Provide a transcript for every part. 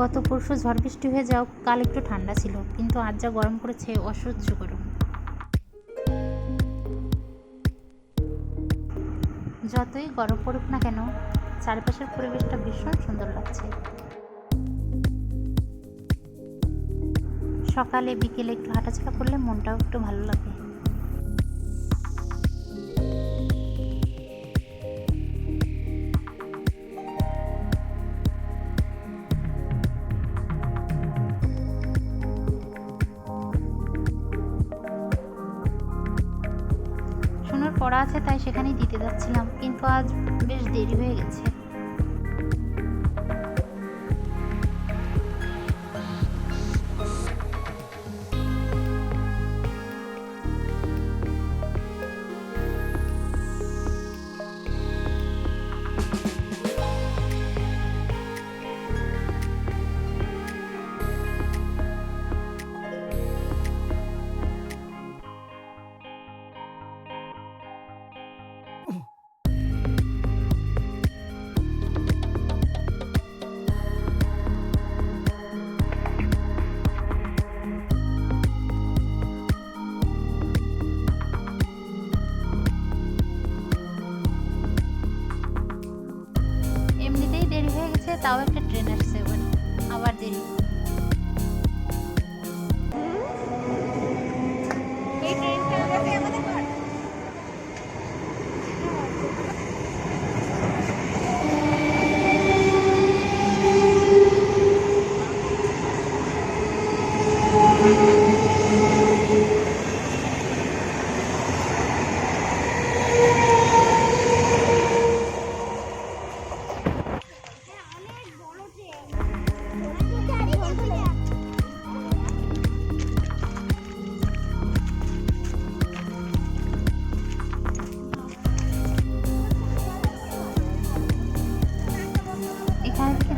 গত পরশু ঝড় বৃষ্টি হয়ে যাও, কাল একটু ঠান্ডা ছিল, কিন্তু আজ যা গরম করেছে অসহ্য গরম। যতই গরম পড়ুক না কেন, চারপাশের পরিবেশটা ভীষণ সুন্দর লাগছে। সকালে, বিকেলে একটু হাঁটাচলা করলে মনটাও একটু ভালো লাগে। সোনার পড়া আছে তাই সেখানেই দিতে যাচ্ছিলাম। কিন্তু আজ বেশ দেরি হয়ে গেছে। তাও একটা ট্রেন আসছে এবার আবার দেরি।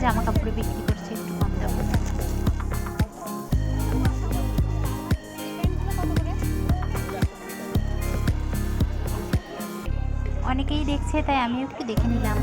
জামা কাপড় বিক্রি করছে একটু কম দামে। অনেকেই দেখছে তাই আমিও একটু দেখে নিলাম।